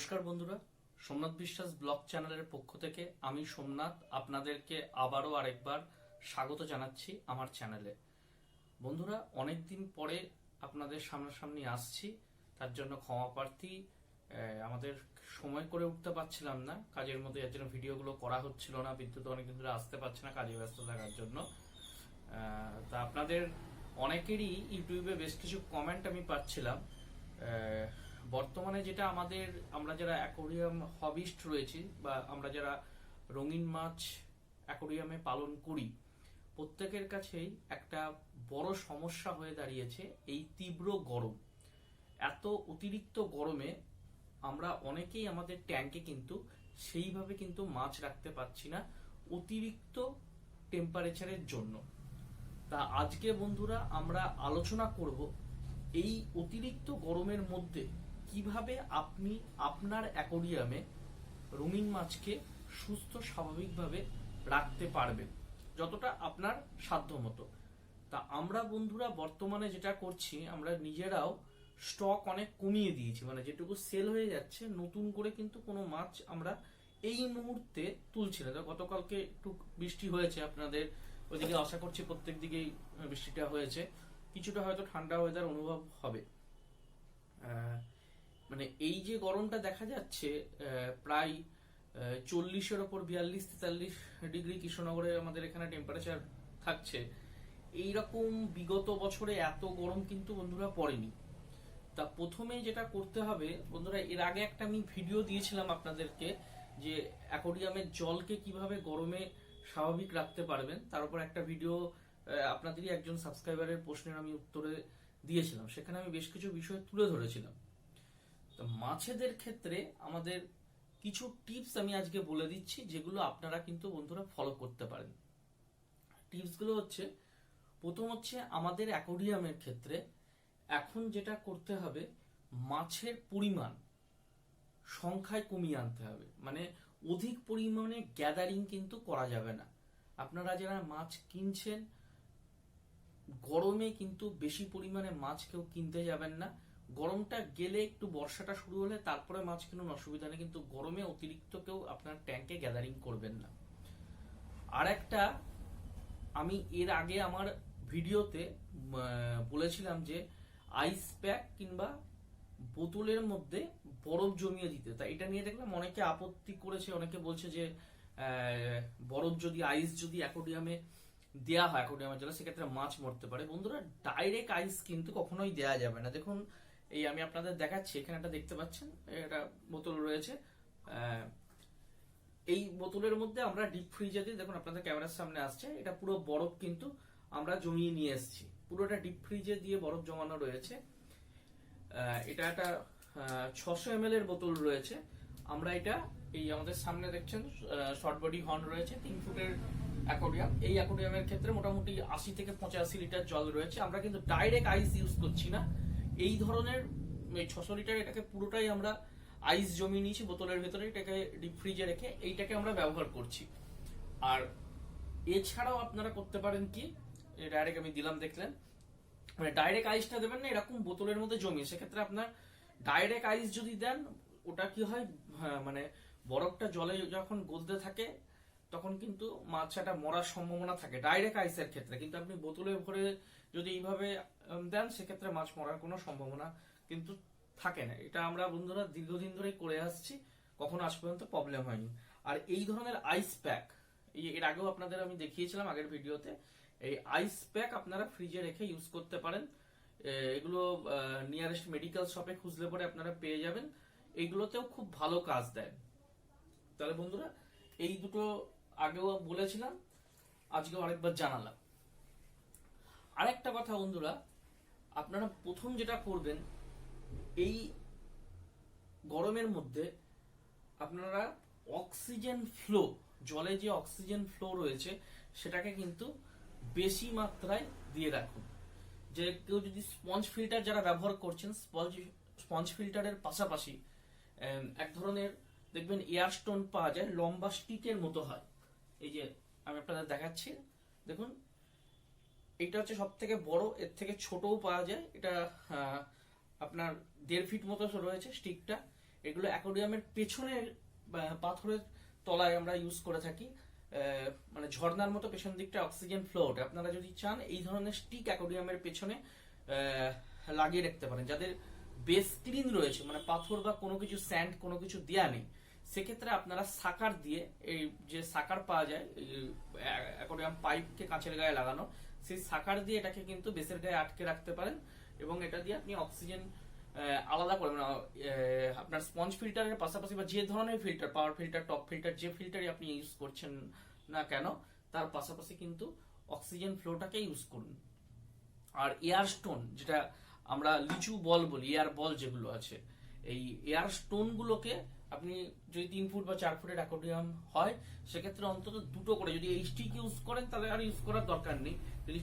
নমস্কার বন্ধুরা, সোমনাথ বিশ্বাস ব্লগ চ্যানেলের পক্ষ থেকে আমি সোমনাথ আপনাদেরকে আবারও আরেকবার স্বাগত জানাচ্ছি আমার চ্যানেলে। বন্ধুরা অনেক দিন পরে আপনাদের সামনাসামনি আসছি, তার জন্য ক্ষমা প্রার্থী আমাদের সময় করে উঠতে পারছিলাম না, কাজের মধ্যে এর জন্য ভিডিওগুলো করা হচ্ছিল না, বিদ্যুৎ অনেকদিন ধরে আসতে পারছে না কাজে ব্যস্ত থাকার জন্য। তা আপনাদের অনেকেরই ইউটিউবে বেশ কিছু কমেন্ট আমি পাচ্ছিলাম। বর্তমানে যেটা আমাদের, আমরা যারা অ্যাকোরিয়াম হবিস্ট রয়েছি বা আমরা যারা রঙিন মাছ অ্যাকোরিয়ামে পালন করি, প্রত্যেকের কাছেই একটা বড় সমস্যা হয়ে দাঁড়িয়েছে এই তীব্র গরম। এত অতিরিক্ত গরমে আমরা অনেকেই আমাদের ট্যাঙ্কে কিন্তু সেইভাবে কিন্তু মাছ রাখতে পারছি না অতিরিক্ত টেম্পারেচারের জন্য। তা আজকে বন্ধুরা আমরা আলোচনা করব এই অতিরিক্ত গরমের মধ্যে কীভাবে আপনি আপনার অ্যাকোরিয়ামে রঙিন মাছকে সুস্থ, স্বাভাবিকভাবে রাখতে পারবেন? যতটা আপনার সাধ্যমতো তা আমরা বন্ধুরা বর্তমানে যেটা করছি, আমরা নিজেরাও স্টক অনেক কমিয়ে দিয়েছি। মানে যেটুকু সেল হয়ে যাচ্ছে, নতুন করে কিন্তু কোনো মাছ আমরা এই মুহূর্তে তুলছি না। গতকালকে একটু বৃষ্টি হয়েছে আপনাদের, ওইদিকে আশা করছি প্রত্যেক দিকেই বৃষ্টিটা হয়েছে। কিছুটা হয়তো ঠান্ডা ওয়েদার অনুভব হবে। মানে এই যে গরমটা দেখা যাচ্ছে প্রায় চল্লিশের ওপর বিয়াল্লিশ, তেতাল্লিশ ডিগ্রি কৃষ্ণনগরে আমাদের এখানে টেম্পারেচার থাকছে। এইরকম বিগত বছরে এত গরম কিন্তু বন্ধুরা পড়েনি। তা প্রথমে যেটা করতে হবে, বন্ধুরা, এর আগে একটা আমি ভিডিও দিয়েছিলাম আপনাদেরকে যে অ্যাকোরিয়ামের জলকে কীভাবে গরমে স্বাভাবিক রাখতে পারবেন। তার উপর একটা ভিডিও আপনাদেরই একজন সাবস্ক্রাইবারের প্রশ্নের আমি উত্তরে দিয়েছিলাম। সেখানে আমি বেশ কিছু বিষয় তুলে ধরেছিলাম। তো মাছেদের ক্ষেত্রে আমাদের কিছু টিপস আমি আজকে বলে দিচ্ছি, যেগুলো আপনারা কিন্তু বন্ধুরা ফলো করতে পারেন। টিপসগুলো হচ্ছে, প্রথম হচ্ছে আমাদের অ্যাকোরিয়ামের ক্ষেত্রে এখন যেটা করতে হবে, মাছের পরিমাণ সংখ্যায় কমিয়ে আনতে হবে। মানে অধিক পরিমাণে গ্যাদারিং কিন্তু করা যাবে না। আপনারা যারা মাছ কিনছেন, গরমে কিন্তু বেশি পরিমাণে মাছ কেউ কিনতে যাবেন না। গরমটা গেলে একটু বর্ষাটা শুরু হলে তারপরে মাছ কিনুন অসুবিধা নেই, কিন্তু গরমে অতিরিক্ত কেউ আপনার ট্যাঙ্কে গ্যাদারিং করবেন না। আর একটা, আমি এর আগে আমার ভিডিওতে বলেছিলাম যে আইস প্যাক কিংবা বোতলের মধ্যে বরফ জমিয়ে দিতে। তা এটা নিয়ে দেখলাম অনেকে আপত্তি করেছে, অনেকে বলছে যে বরফ যদি আইস যদি অ্যাকোডিয়ামে দেয়া হয় অ্যাকোডিয়ামের জন্য সেক্ষেত্রে মাছ মরতে পারে। বন্ধুরা ডাইরেক্ট আইস কিন্তু কখনোই দেয়া যাবে না। দেখুন এই আমি আপনাদের দেখাচ্ছি, এখানে একটা দেখতে পাচ্ছেন এটা বোতল রয়েছে। এই বোতলের মধ্যে আমরা ডিপ ফ্রিজে দিয়ে দেখুন আপনাদের ক্যামেরার সামনে আসছে, এটা পুরো বরফ কিন্তু আমরা জমিয়ে নিয়ে এসেছি। পুরোটা ডিপ ফ্রিজে দিয়ে বরফ জমানো রয়েছে। এটা একটা ছশো এম এর বোতল রয়েছে। আমরা এটা, এই আমাদের সামনে দেখছেন শর্ট বডি হর্ন রয়েছে, তিন ফুটের অ্যাকোরিয়াম এই অ্যাকোরিয়ামের ক্ষেত্রে মোটামুটি আশি থেকে পঁচাশি লিটার জল রয়েছে। আমরা কিন্তু ডাইরেক্ট আইস ইউজ করছি না। এই ধরনের ছশো লিটার এটাকে পুরোটাই আমরা আইস জমিয়ে নিয়েছি বোতলের ভেতরে এটাকে ডিপ ফ্রিজে রেখে এইটাকে আমরা ব্যবহার করছি। আর এছাড়াও আপনারা করতে পারেন কি ডাইরেক্ট আমি দিলাম দেখলেন। মানে ডাইরেক্ট আইসটা দেবেন না এরকম বোতলের মধ্যে জমিয়ে। সেক্ষেত্রে আপনার ডাইরেক্ট আইস যদি দেন ওটা কি হয় হ্যাঁ, মানে বরফটা জলে যখন গলতে থাকে তখন কিন্তু মাছটা মরার সম্ভাবনা থাকে ডাইরেক্ট আইসের ক্ষেত্রে। কিন্তু আপনি বোতলে ভরে যদি এইভাবে দেন সেক্ষেত্রে মাছ মরার কোনো সম্ভাবনা কিন্তু থাকে না। এটা আমরা বন্ধুরা দীর্ঘদিন ধরেই করে আসছি, কখনো আজ পর্যন্ত প্রবলেম হয়নি। আর এই ধরনের আইস প্যাক এর আগেও আপনাদের আমি দেখিয়েছিলাম আগের ভিডিওতে, এই আইস প্যাক আপনারা ফ্রিজে রেখে ইউজ করতে পারেন। এগুলো নিয়ারেস্ট মেডিকেল শপে খুঁজলে পরে আপনারা পেয়ে যাবেন। এইগুলোতেও খুব ভালো কাজ দেয়। তাহলে বন্ধুরা, এই দুটো আগেও বলেছিলাম, আজকেও আরেকবার জানালাম। আরেকটা কথা বন্ধুরা আপনারা প্রথম যেটা করবেন, এই গরমের মধ্যে আপনারা অক্সিজেন ফ্লো জলে যে অক্সিজেন ফ্লো রয়েছে, সেটাকে কিন্তু বেশি মাত্রায় দিয়ে রাখুন। যে কেউ যদি স্পঞ্জ ফিল্টার যারা ব্যবহার করছেন স্পঞ্জ স্পঞ্জ ফিল্টারের পাশাপাশি এক ধরনের দেখবেন এয়ার স্টোন পাওয়া যায়, লম্বা স্টিকের মতো হয়। এই যে আমি আপনাদের দেখাচ্ছি, দেখুন এটা হচ্ছে সব থেকে বড়, এর থেকে ছোটও পাওয়া যায়। এটা আপনার দেড় ফিট মতো রয়েছে স্টিকটা। এগুলো অ্যাকোরিয়ামের পেছনে পাথরের তলায় আমরা ইউজ করে থাকি। মানে ঝর্ণার মতো পেছন দিকটা অক্সিজেন ফ্লোট আপনারা যদি চান, এই ধরনের স্টিক অ্যাকোরিয়ামের পেছনে লাগিয়ে রাখতে পারেন। যাদের বেস ক্লিন রয়েছে মানে পাথর বা কোনো কিছু স্যান্ড কোনো কিছু দেয়া নেই, সেক্ষেত্রে আপনারা সাকার দিয়ে, এই যে সাকার পাওয়া যায় অ্যাকোরিয়াম পাইপকে কাঁচের গায়ে লাগানো সেই সাকার দিয়ে এটাকে কিন্তু বেসের গায়ে আটকে রাখতে পারেন এবং এটা দিয়ে আপনি অক্সিজেন আলাদা করে মানে আপনার স্পঞ্জ ফিল্টারের পাশাপাশি বা যে ধরনের filter, power filter, top filter, যে ফিল্টারই আপনি ইউজ করছেন না কেন, তার পাশাপাশি কিন্তু অক্সিজেন ফ্লোটাকে ইউজ করুন। আর এয়ার স্টোন, যেটা আমরা লিচু বল বলি, এয়ার বল যেগুলো আছে এই এয়ার স্টোন গুলোকে আপনি যদি তিন ফুট বা চার ফুটের অ্যাকোডিয়াম হয়, সেক্ষেত্রে অন্তত দুটো করে। যদি এই স্টিক ইউজ করেন, তাহলে আর ইউজ করার দরকার নেই। যদি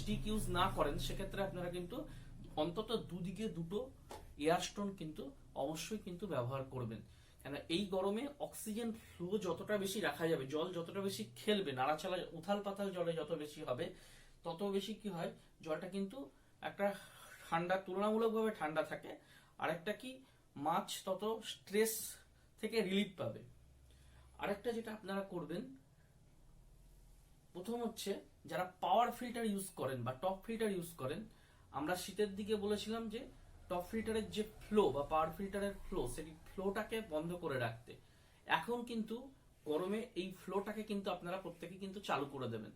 স্টিক ইউজ না করেন, সেক্ষেত্রে আপনারা কিন্তু অন্তত দুদিকে দুটো এয়ার স্টোন কিন্তু অবশ্যই কিন্তু ব্যবহার করবেন। কেন এই গরমে অক্সিজেন ফ্লো যতটা বেশি রাখা যাবে, জল যতটা বেশি খেলবে, নাড়াচাড়া, উথাল পাতাল জলে যত বেশি হবে, তত বেশি কি হয়, জলটা কিন্তু একটা ঠান্ডা, তুলনামূলকভাবে ঠান্ডা থাকে। আর একটা কি মাছ তত স্ট্রেস থেকে রিলিফ পাবে। আরেকটা যেটা আপনারা করবেন, প্রথম হচ্ছে যারা পাওয়ার ফিল্টার ইউজ করেন বা টপ ফিল্টার ইউজ করেন, আমরা শীতের দিকে বলেছিলাম যে টপ ফিল্টারের যে ফ্লো বা পাওয়ার ফিল্টারের ফ্লো সেটি ফ্লোটাকে বন্ধ করে রাখতে। এখন কিন্তু গরমে এই ফ্লোটাকে কিন্তু আপনারা প্রত্যেকে কিন্তু চালু করে দেবেন।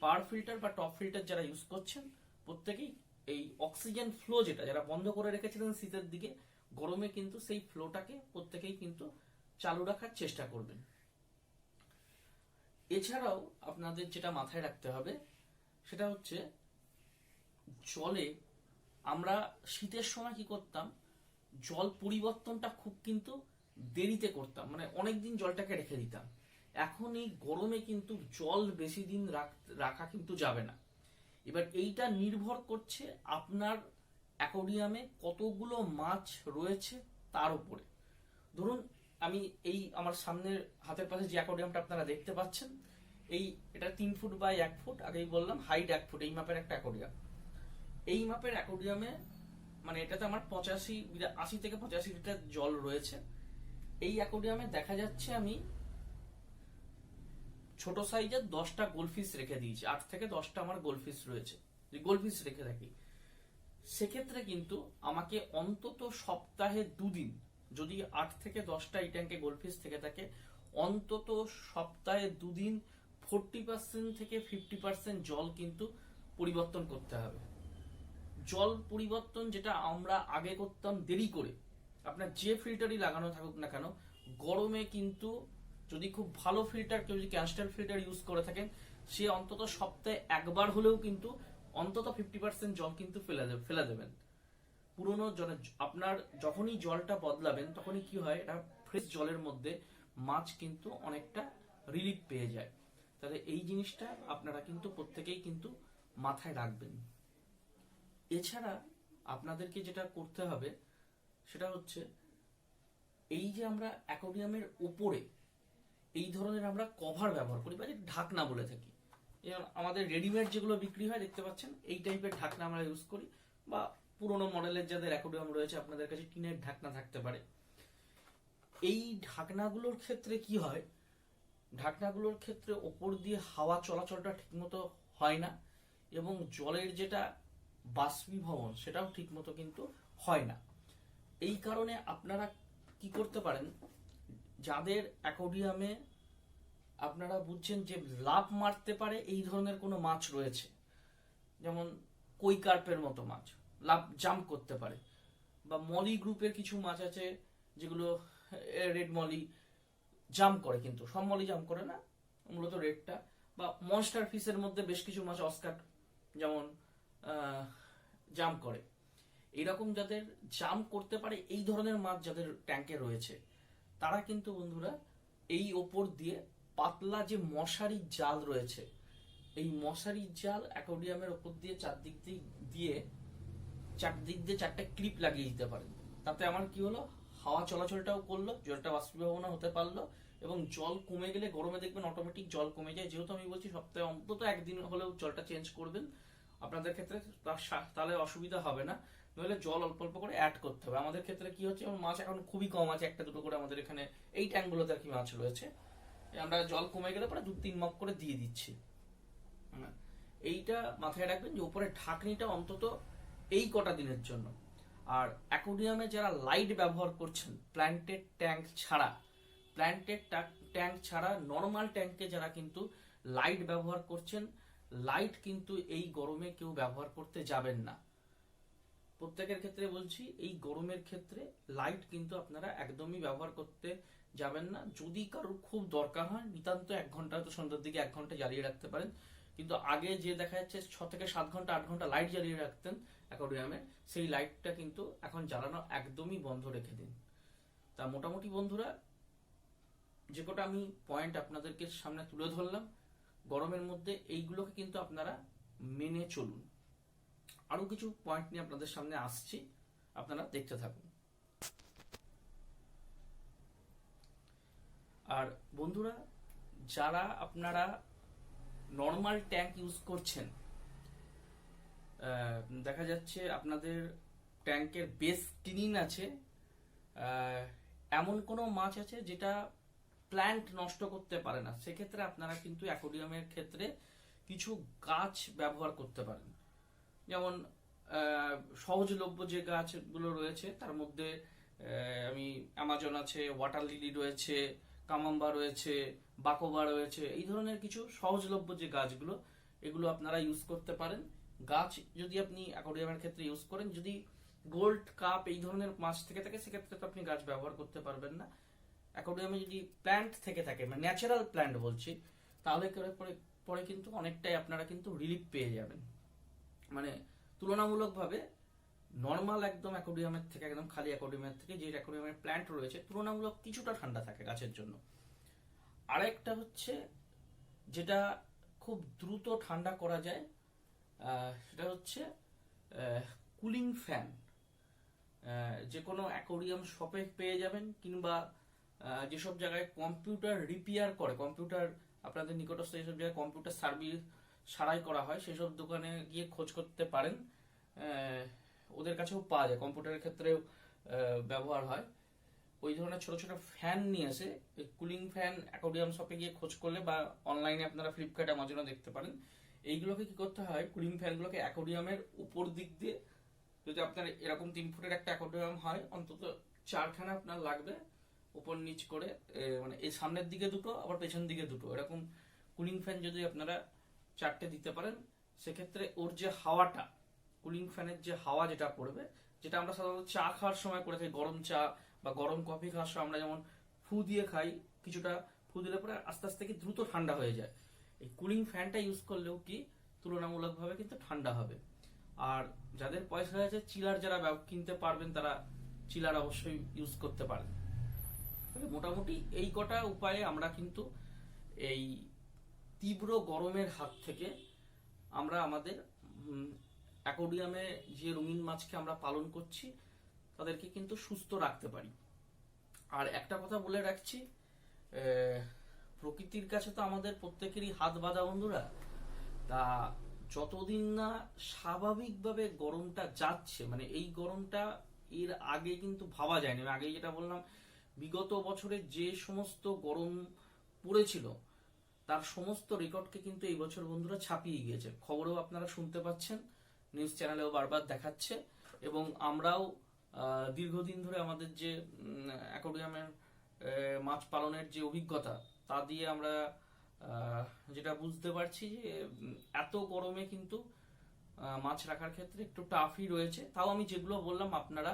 পাওয়ার ফিল্টার বা টপ ফিল্টার যারা ইউজ করছেন, প্রত্যেকেই এই অক্সিজেন ফ্লো যেটা, যারা বন্ধ করে রেখেছিলেন শীতের দিকে গরমে কিন্তু সেই ফ্লোটাকে প্রত্যেকেই কিন্তু চালু রাখার চেষ্টা করবেন। এছাড়াও আপনাদের যেটা মাথায় রাখতে হবে, সেটা হচ্ছে জলে আমরা শীতের সময় কি করতাম, জল পরিবর্তনটা খুব কিন্তু দেরিতে করতাম মানে অনেকদিন জলটাকে রেখে দিতাম। এখন এই গরমে কিন্তু জল বেশি দিন রাখ- রাখা কিন্তু যাবে না। এবার এইটা নির্ভর করছে আপনার অ্যাকোরিয়ামে কতগুলো মাছ রয়েছে তার উপরে। ধরুন, আমি এই আমার সামনের হাতের পাশে যে অ্যাকোরিয়ামটা আপনারা দেখতে পাচ্ছেন, এই এটা তিন ফুট বাই এক ফুট, আগেই বললাম, হাইট এক ফুট, এই মাপের একটা অ্যাকোরিয়াম এই মাপের অ্যাকোরিয়ামে মানে এটাতে আমার পঁচাশি, আশি থেকে পঁচাশি লিটার জল রয়েছে। এই অ্যাকোরিয়ামে দেখা যাচ্ছে আমি ছোট সাইজের দশটা গোলফিশ রেখে দিয়েছি, আট থেকে দশটা আমার গোলফিশ রয়েছে। যে গোলফিশ রেখে থাকি সেক্ষেত্রে কিন্তু আমাকে অন্তত সপ্তাহে দুদিন, যদি আট থেকে দশটা এই ট্যাঙ্কে গোলফিশ থেকে থাকে, অন্তত সপ্তাহে দুদিন ফোরটি পার্সেন্ট থেকে ফিফটি পার্সেন্ট জল কিন্তু পরিবর্তন করতে হবে। জল পরিবর্তন যেটা আমরা আগে করতাম দেরি করে, আপনার যে ফিল্টারই লাগানো থাকুক না কেন, গরমে কিন্তু যদি খুব ভালো ফিল্টার কেউ যদি ক্যাস্টার ফিল্টার ইউজ করে থাকেন, সে অন্তত সপ্তাহে একবার হলেও কিন্তু অন্তত ফিফটি পার্সেন্ট জল কিন্তু ফেলে ফেলে দেবেন। পুরনো জলে আপনার যখনই জলটা বদলাবেন, তখনই কি হয় এটা ফ্রেশ জলের মধ্যে মাছ কিন্তু অনেকটা রিলিফ পেয়ে যায়। তাহলে এই জিনিসটা আপনারা কিন্তু প্রত্যেকেই কিন্তু মাথায় রাখবেন। এছাড়া আপনাদেরকে যেটা করতে হবে, সেটা হচ্ছে এই যে আমরা অ্যাকোরিয়ামের উপরে এই ধরনের আমরা কভার ব্যবহার করি, বা ঢাকনা বলে থাকি যেমন আমাদের রেডিমেড যেগুলো বিক্রি হয়, দেখতে পাচ্ছেন, এই টাইপের ঢাকনা আমরা ইউজ করি বা পুরোনো মডেলের যাদের অ্যাকোরিয়াম রয়েছে আপনাদের কাছে টিনের ঢাকনা থাকতে পারে। এই ঢাকনাগুলোর ক্ষেত্রে কি হয়? ঢাকনাগুলোর ক্ষেত্রে ওপর দিয়ে হাওয়া চলাচলটা ঠিকমতো হয় না এবং জলের যেটা বাষ্পীভবন সেটাও ঠিকমতো কিন্তু হয় না। এই কারণে আপনারা কি করতে পারেন? যাদের অ্যাকোরিয়ামে আপনারা বুঝছেন যে লাভ মারতে পারে এই ধরনের কোনো মাছ রয়েছে। যেমন কই কার্পের মতো মাছ, লাভ জাম্প করতে পারে। বা মলি গ্রুপের কিছু মাছ আছে যেগুলো রেড মলি জাম্প করে কিন্তু। সব মলি জাম্প করে না, মূলত রেডটা। বা মনস্টার ফিসের মধ্যে বেশ কিছু মাছ অস্কার, যেমন জাম্প করে। এরকম যাদের জাম্প করতে পারে, এই ধরনের মাছ যাদের ট্যাঙ্কে রয়েছে, তারা কিন্তু বন্ধুরা এই ওপর দিয়ে পাতলা যে মশারির জাল রয়েছে, এই মশারির জাল অ্যাকোরিয়ামের ওপর দিয়ে চারদিক দিয়ে দিয়ে চারদিক দিয়ে চারটে ক্লিপ লাগিয়ে দিতে পারেন তাতে আমার কি হলো? হাওয়া চলাচলটাও করল, জলটা বাষ্পীভবন হতে পারল এবং জল কমে গেলে গরমে দেখবেন অটোমেটিক জল কমে যায়। যেহেতু আমি বলছি সপ্তাহে অন্তত একদিন হলেও জলটা চেঞ্জ করবেন, আপনাদের ক্ষেত্রে তার তাহলে অসুবিধা হবে না। নইলে জল অল্প অল্প করে অ্যাড করতে হবে। আমাদের ক্ষেত্রে কি হচ্ছে, মাছ এখন খুবই কম আছে, একটা দুটো করে আমাদের এখানে এই ট্যাঙ্কগুলোতে আর কি মাছ রয়েছে। আমরা জল কমে গেলে পরে দু তিন মগ করে দিয়ে দিচ্ছি। হ্যাঁ। এইটা মাথায় রাখবেন যে উপরে ঢাকনিটা অন্তত এই কটা দিনের জন্য। আর অ্যাকোডিয়ামে যারা লাইট ব্যবহার করছেন, প্ল্যান্টেড ট্যাঙ্ক ছাড়া, প্ল্যান্টেড ট্যাঙ্ক ছাড়া নর্মাল ট্যাঙ্কে যারা কিন্তু লাইট ব্যবহার করছেন, লাইট কিন্তু এই গরমে কেউ ব্যবহার করতে যাবেন না। প্রত্যেকের ক্ষেত্রে বলছি, এই গরমের ক্ষেত্রে লাইট কিন্তু আপনারা একদমই ব্যবহার করতে যাবেন না। যদি কারোর খুব দরকার হয়, নিতান্ত এক ঘণ্টা তো সন্ধ্যার দিকে এক ঘণ্টা জ্বালিয়ে রাখতে পারেন। কিন্তু আগে যে দেখা যাচ্ছে ছ থেকে সাত ঘণ্টা, আট ঘণ্টা লাইট জ্বালিয়ে রাখতেন অ্যাকোরিয়ামে সেই লাইটটা কিন্তু এখন জ্বালানো একদমই বন্ধ রেখে দিন। তা মোটামুটি বন্ধুরা, যে কটা আমি পয়েন্ট আপনাদেরকে সামনে তুলে ধরলাম, গরমের মধ্যে এইগুলোকে কিন্তু আপনারা মেনে চলুন। আরও কিছু পয়েন্ট নিয়ে আপনাদের সামনে আসছি। আপনারা দেখতে থাকুন। আর বন্ধুরা, যারা আপনারা নর্মাল ট্যাঙ্ক ইউজ করছেন দেখা যাচ্ছে আপনাদের ট্যাঙ্কের বেস টিনিন আছে। এমন কোনো মাছ আছে যেটা প্ল্যান্ট নষ্ট করতে পারে না। সেক্ষেত্রে আপনারা কিন্তু অ্যাকোডিয়ামের ক্ষেত্রে কিছু গাছ ব্যবহার করতে পারেন। যেমন সহজলভ্য যে গাছগুলো রয়েছে, তার মধ্যে আমি অ্যামাজন আছে ওয়াটার লিলি রয়েছে কামাম্বা রয়েছে বাকোবা রয়েছে, এই ধরনের কিছু সহজলভ্য যে গাছগুলো, এগুলো আপনারা ইউজ করতে পারেন। গাছ যদি আপনি অ্যাকোরিয়ামের ক্ষেত্রে ইউজ করেন, যদি গোল্ড কাপ এই ধরনের মাছ থেকে থাকে, সেক্ষেত্রে তো আপনি গাছ ব্যবহার করতে পারবেন না। অ্যাকোরিয়ামে যদি প্ল্যান্ট থেকে থাকে মানে ন্যাচারাল প্ল্যান্ট বলছি, তাহলে পরে পরে কিন্তু অনেকটাই আপনারা কিন্তু রিলিফ পেয়ে যাবেন। মানে তুলনামূলকভাবে নর্মাল একদম অ্যাকোডিয়ামের থেকে, একদম খালি অ্যাকোডিয়ামের থেকে যে অ্যাকোডিয়ামের প্ল্যান্ট রয়েছে, তুলনামূলক কিছুটা ঠান্ডা থাকে গাছের জন্য। আরেকটা হচ্ছে যেটা খুব দ্রুত ঠান্ডা করা যায় সেটা হচ্ছে কুলিং ফ্যান যে কোনো অ্যাকোরিয়াম শপে পেয়ে যাবেন, কিংবা যেসব জায়গায় কম্পিউটার রিপেয়ার করে কম্পিউটার আপনাদের নিকটস্থ যেসব জায়গায় কম্পিউটার সার্ভিস সারাই করা হয়, সেসব দোকানে গিয়ে খোঁজ করতে পারেন। ওদের কাছেও পাওয়া যায়, কম্পিউটারের ক্ষেত্রেও ব্যবহার হয়। ওই ধরনের ছোট ছোট ফ্যান নিয়ে এসে কুলিং ফ্যান, অ্যাকোডিয়াম শপে গিয়ে খোঁজ করলে বা অনলাইনে আপনারা ফ্লিপকার্ট অ্যামাজনে দেখতে পারেন। এইগুলোকে কি করতে হয়, কুলিং ফ্যানগুলোকে অ্যাকোডিয়ামের উপর দিক দিয়ে, যদি আপনার এরকম তিন ফুটের একটা অ্যাকোডিয়াম হয়, অন্তত চারখানা আপনার লাগবে, উপর নিচ করে মানে এই সামনের দিকে দুটো, আবার পেছন দিকে দুটো। এরকম কুলিং ফ্যান যদি আপনারা চারটে দিতে পারেন, সেক্ষেত্রে ওর যে হাওয়াটা কুলিং ফ্যানের যে হাওয়া যেটা পড়বে, যেটা আমরা সাধারণত চা খাওয়ার সময় করে থাকি গরম চা বা গরম কফি খাওয়ার সময় আমরা যেমন ফু দিয়ে খাই, কিছুটা ফু দিলে পরে আস্তে আস্তে কি দ্রুত ঠান্ডা হয়ে যায়। এই কুলিং ফ্যানটা ইউজ করলেও কি তুলনামূলকভাবে কিন্তু ঠান্ডা হবে। আর যাদের পয়সা আছে চিলার যারা কিনতে পারবেন তারা চিলার অবশ্যই ইউজ করতে পারেন। মোটামুটি এই কটা উপায়ে আমরা কিন্তু এই তীব্র গরমের হাত থেকে আমরা আমাদের অ্যাকোডিয়ামে যে রঙিন মাছকে আমরা পালন করছি, তাদেরকে কিন্তু সুস্থ রাখতে পারি। আর একটা কথা বলে রাখছি প্রকৃতির কাছে তো আমাদের প্রত্যেকেরই হাত বাঁধা বন্ধুরা। তা যতদিন না স্বাভাবিকভাবে গরমটা যাচ্ছে মানে এই গরমটা এর আগে কিন্তু ভাবা যায়নি। আগে যেটা বললাম, বিগত বছরে যে সমস্ত গরম পড়েছিল তার সমস্ত রেকর্ডকে কিন্তু এই বছর বন্ধুরা ছাপিয়ে গিয়েছে। খবরেও আপনারা শুনতে পাচ্ছেন, নিউজ চ্যানেলেও বারবার দেখাচ্ছে এবং আমরাও দীর্ঘদিন ধরে আমাদের যে অ্যাকোরিয়ামের মাছ পালনের যে অভিজ্ঞতা, তা দিয়ে আমরা যেটা বুঝতে পারছি যে এত গরমে কিন্তু মাছ রাখার ক্ষেত্রে একটু টাফই রয়েছে। তাও আমি যেগুলো বললাম, আপনারা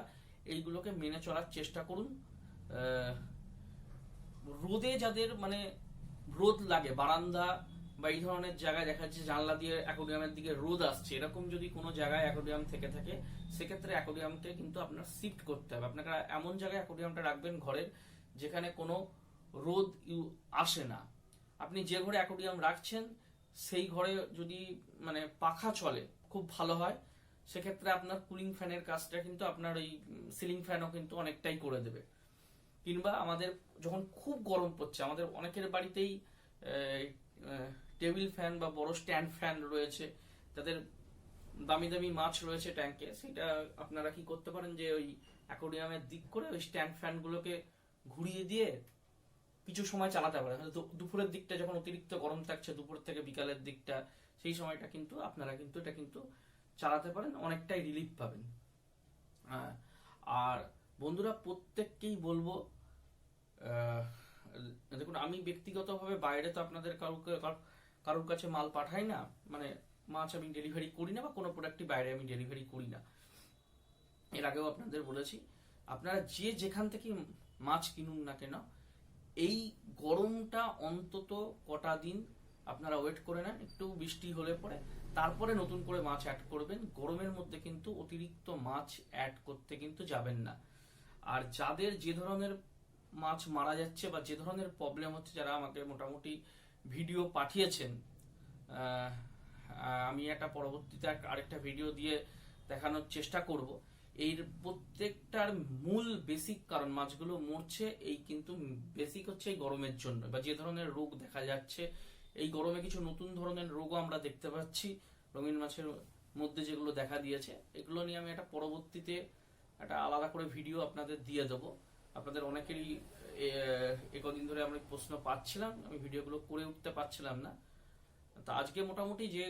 এইগুলোকে মেনে চলার চেষ্টা করুন। রোদে যাদের মানে রোদ লাগে, বারান্দা বা এই ধরনের জায়গায় দেখা যাচ্ছে জানলা দিয়ে অ্যাকোডিয়ামের দিকে রোদ আসছে। এরকম যদি কোনো জায়গায় অ্যাকোডিয়াম থেকে থাকে, সেক্ষেত্রে অ্যাকোডিয়ামকে কিন্তু আপনার শিফট করতে হবে। আপনারা এমন জায়গায় অ্যাকোডিয়ামটা রাখবেন ঘরের, যেখানে কোনো রোদ আসে না। আপনি যে ঘরে অ্যাকোডিয়াম রাখছেন, সেই ঘরে যদি মানে পাখা চলে, খুব ভালো হয়, সেক্ষেত্রে আপনার কুলিং ফ্যানের কাজটা কিন্তু আপনার ওই সিলিং ফ্যানও কিন্তু অনেকটাই করে দেবে। কিংবা আমাদের যখন খুব গরম পড়ছে, আমাদের অনেকের বাড়িতেই টেবিল ফ্যান বা বড় স্ট্যান্ড ফ্যান রয়েছে, যাদের দামি দামি মাছ রয়েছে ট্যাঙ্কে সেটা আপনারা কি করতে পারেন যে ওই অ্যাকোরিয়ামের দিক করে ওই স্ট্যান্ড ফ্যান গুলোকে ঘুরিয়ে দিয়ে কিছু সময় চালাতে পারেন। দুপুরের দিকটা যখন অতিরিক্ত গরম থাকছে, দুপুর থেকে বিকালের দিকটা, সেই সময়টা কিন্তু আপনারা কিন্তু এটা কিন্তু চালাতে পারেন, অনেকটাই রিলিফ পাবেন। আর বন্ধুরা, প্রত্যেককেই বলব দেখুন, আমি ব্যক্তিগতভাবে বাইরে তো আপনাদের কারুকে কার- কারোর কাছে মাল পাঠাই না মানে মাছ আমি ডেলিভারি করি না বা কোনো প্রোডাক্টই বাইরে আমি ডেলিভারি করি না। এর আগেও আপনাদের বলেছি, আপনারা যে যেখান থেকে মাছ কিনুন না কেন, এই গরমটা অন্তত কটা দিন আপনারা ওয়েট করে নেন, একটু বৃষ্টি হলে পরে, তারপরে নতুন করে মাছ অ্যাড করবেন। গরমের মধ্যে কিন্তু অতিরিক্ত মাছ অ্যাড করতে কিন্তু যাবেন না। আর যাদের যে ধরনের মাছ মারা যাচ্ছে বা যে ধরনের প্রবলেম হচ্ছে যারা আমাকে মোটামুটি ভিডিও পাঠিয়েছেন আমি একটা পরবর্তীতে আরেকটা ভিডিও দিয়ে দেখানোর চেষ্টা করব। এর প্রত্যেকটার মূল বেসিক কারণ মাছগুলো মরছে, এই কিন্তু বেসিক হচ্ছে এই গরমের জন্য বা যে ধরনের রোগ দেখা যাচ্ছে। এই গরমে কিছু নতুন ধরনের রোগও আমরা দেখতে পাচ্ছি, রঙিন মাছের মধ্যে যেগুলো দেখা দিয়েছে। এগুলো নিয়ে আমি একটা পরবর্তীতে একটা আলাদা করে ভিডিও আপনাদের দিয়ে দেবো। আপনাদের অনেকেরই এ, এ কদিন ধরে আমি প্রশ্ন পাচ্ছিলাম আমি ভিডিওগুলো করে উঠতে পারছিলাম না। তা আজকে মোটামুটি যে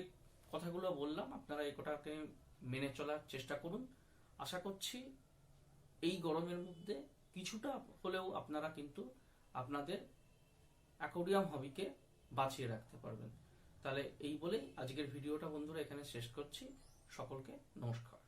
কথাগুলো বললাম আপনারা এই কটাকে মেনে চলার চেষ্টা করুন। আশা করছি এই গরমের মধ্যে কিছুটা হলেও আপনারা কিন্তু আপনাদের অ্যাকোরিয়াম হবিকে বাঁচিয়ে রাখতে পারবেন। তাহলে এই বলেই আজকের ভিডিওটা বন্ধুরা এখানে শেষ করছি। সকলকে নমস্কার।